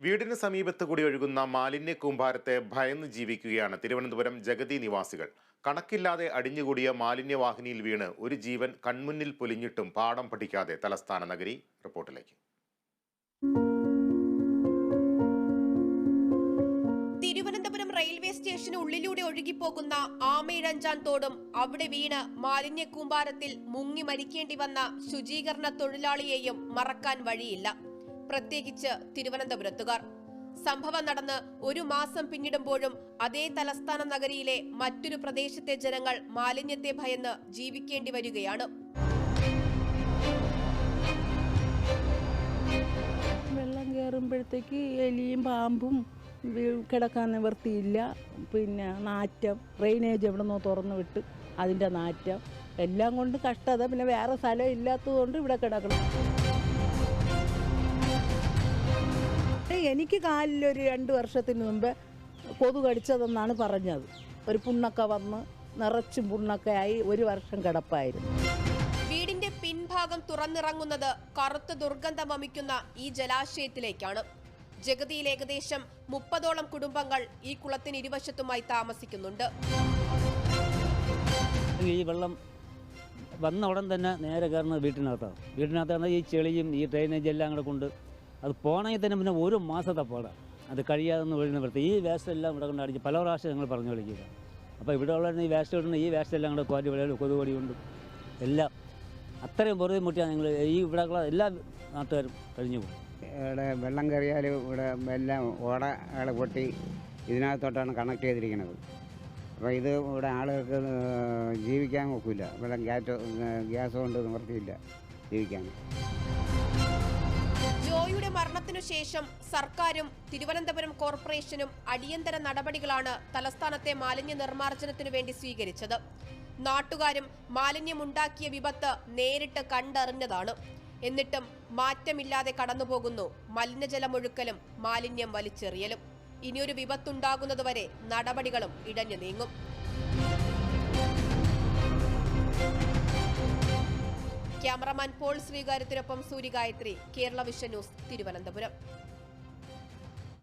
വീടിന് സമീപത്ത് കൂടി ഒഴുകുന്ന മാലിന്യ കൂമ്പാരത്തെ ഭയന്ന് ജീവിക്കുകയാണ് തിരുവനന്തപുരം ജഗതി നിവാസികൾ. കണക്കില്ലാതെ അടിഞ്ഞുകൂടിയ മാലിന്യവാഹിനിയിൽ വീണ് ഒരു ജീവൻ കൺമുന്നിൽ പൊലിഞ്ഞിട്ടും പാഠം പഠിക്കാതെ തലസ്ഥാന നഗരി റിപ്പോർട്ടിലേക്ക്. തിരുവനന്തപുരം റെയിൽവേ സ്റ്റേഷന് ഉള്ളിലൂടെ ഒഴുകിപ്പോകുന്ന ആമയിഴഞ്ചാൻ തോടും അവിടെ വീണ് മാലിന്യ കൂമ്പാരത്തിൽ മുങ്ങി മരിക്കേണ്ടി വന്ന ശുചീകരണ തൊഴിലാളിയെയും മറക്കാൻ വഴിയില്ല. പ്രത്യേകിച്ച് തിരുവനന്തപുരത്തുകാർ. സംഭവം നടന്ന് ഒരു മാസം പിന്നിടുമ്പോഴും അതേ തലസ്ഥാന നഗരിയിലെ മറ്റൊരു പ്രദേശത്തെ ജനങ്ങൾ മാലിന്യത്തെ ഭയന്ന് ജീവിക്കേണ്ടി വരികയാണ്. വെള്ളം കയറുമ്പോഴത്തേക്ക് എലിയും പാമ്പും കിടക്കാൻ നിവർത്തിയില്ല പിന്നെ നാറ്റം ഡ്രെയിനേജ് എവിടെ നിന്നോ തുറന്നു വിട്ട് അതിന്റെ നാറ്റം. എല്ലാം കൊണ്ട് കഷ്ടത പിന്നെ വേറെ സ്ഥലം ഇല്ലാത്തതുകൊണ്ട് ഇവിടെ കിടക്കണം. എനിക്ക് കാലിലൊരു രണ്ട് വർഷത്തിന് മുമ്പ് കൊതു കടിച്ചതെന്നാണ് പറഞ്ഞത്. ഒരു പുണ്ണൊക്കെ വന്ന് നിറച്ചും പുണ്ണൊക്കെ ആയി ഒരു വർഷം കിടപ്പായിരുന്നു. വീടിന്റെ പിൻഭാഗം തുറന്നിറങ്ങുന്നത് കറുത്ത ദുർഗന്ധം വമിക്കുന്ന ഈ ജലാശയത്തിലേക്കാണ്. ജഗതിയിൽ ഏകദേശം മുപ്പതോളം കുടുംബങ്ങൾ ഈ കുളത്തിന് ഇരുവശത്തുമായി താമസിക്കുന്നുണ്ട്. ഈ വെള്ളം വന്ന ഉടൻ തന്നെ നേരെ കയറുന്നത് വീട്ടിനകത്താണ്. വീട്ടിനകത്താണ് ഈ ചെളിയും ഈ ഡ്രെയിനേജ് എല്ലാം കൂടെ കൊണ്ട് അത് പോകണമെങ്കിൽ തന്നെ പിന്നെ ഒരു മാസത്തെ പോടാ അത് കഴിയാതെ ഒന്ന് വീഴുന്ന വൃത്തി ഈ വേസ്റ്റ് എല്ലാം ഇവിടെ കൊണ്ട് അടിച്ച് പല പ്രാവശ്യം ഞങ്ങൾ പറഞ്ഞു വിളിക്കുക. അപ്പോൾ ഇവിടെ ഉള്ള ഈ വേസ്റ്റ് ഇടുന്ന ഈ വേസ്റ്റ് എല്ലാം കൂടെ കോരി വിളയിൽ കൊതുകൊടി കൊണ്ടും എല്ലാം അത്രയും വെറുതെ മുട്ടിയാണ് ഞങ്ങൾ ഈ ഇവിടെ എല്ലാ നാട്ടുകാരും കഴിഞ്ഞു പോകും. ഇവിടെ വെള്ളം കയറിയാൽ ഇവിടെ എല്ലാം ഓടകൾ പൊട്ടി ഇതിനകത്തോട്ടാണ് കണക്ട് ചെയ്തിരിക്കുന്നത്. അപ്പോൾ ഇത് ഇവിടെ ആളുകൾക്ക് ജീവിക്കാൻ ഒക്കില്ല. വെള്ളം ഗ്യാസ് ഗ്യാസ് കൊണ്ട് നിവർത്തിയില്ല ജീവിക്കാൻ. മരണത്തിനു ശേഷം സർക്കാരും തിരുവനന്തപുരം കോർപ്പറേഷനും അടിയന്തര നടപടികളാണ് തലസ്ഥാനത്തെ മാലിന്യ നിർമ്മാർജനത്തിനു വേണ്ടി സ്വീകരിച്ചത്. നാട്ടുകാരും മാലിന്യമുണ്ടാക്കിയ വിപത്ത് നേരിട്ട് കണ്ടറിഞ്ഞതാണ്. എന്നിട്ടും മാറ്റമില്ലാതെ കടന്നുപോകുന്നു മലിനജലമൊഴുക്കലും മാലിന്യം വലിച്ചെറിയലും. ഇനിയൊരു വിപത്തുണ്ടാകുന്നതുവരെ നടപടികളും ഇടഞ്ഞു നീങ്ങും. ക്യാമറമാൻ പോൾ ശ്രീകാര്യത്തിനൊപ്പം സൂര്യഗായത്രി കേരള വിഷൻ ന്യൂസ് തിരുവനന്തപുരം.